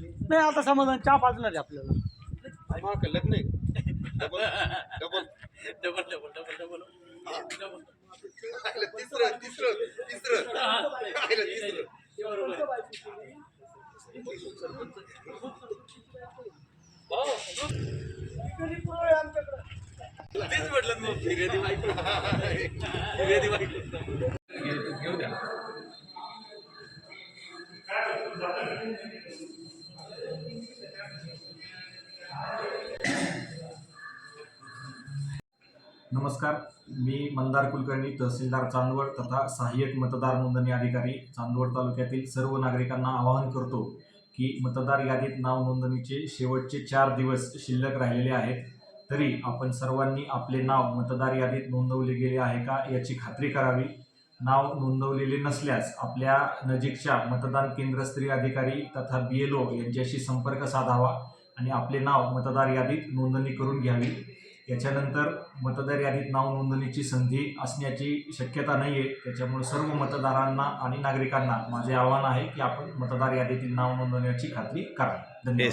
नाही आता समाधान चहा पाजणार आहे आपल्याला. लग्न आहे double double. Double double double double. तिसरं तिसरं तिसरं. आलं तिसरं. तेच म्हटलं मग फिर्यादी बायको फिर्यादी बायको नमस्कार मी मंदार कुलकर्णी तहसीलदार चांदवड तथा सहाय्यक मतदार नोंदणी अधिकारी चांदवड तालुक्यातील सर्व नागरिकांना आवाहन करतो की मतदार यादीत नाव नोंदणीचे शेवटचे चार दिवस शिल्लक राहिलेले आहेत. तरी आपण सर्वांनी आपले नाव मतदार यादीत नोंदवले गेले आहे का याची खात्री करावी. नाव नोंदवलेले नसल्यास आपल्या नजीकच्या मतदान केंद्रस्तरीय अधिकारी तथा बी एल ओ यांच्याशी संपर्क साधावा आणि आपले नाव मतदार यादीत नोंदणी करून घ्यावी. त्याच्यानंतर मतदार यादीत नाव नोंदणीची संधी असण्याची शक्यता नाही आहे त्याच्यामुळे सर्व मतदारांना आणि नागरिकांना माझे आव्हान आहे की आपण मतदार यादीतील नाव नोंदवण्याची खात्री करा धन्यवाद.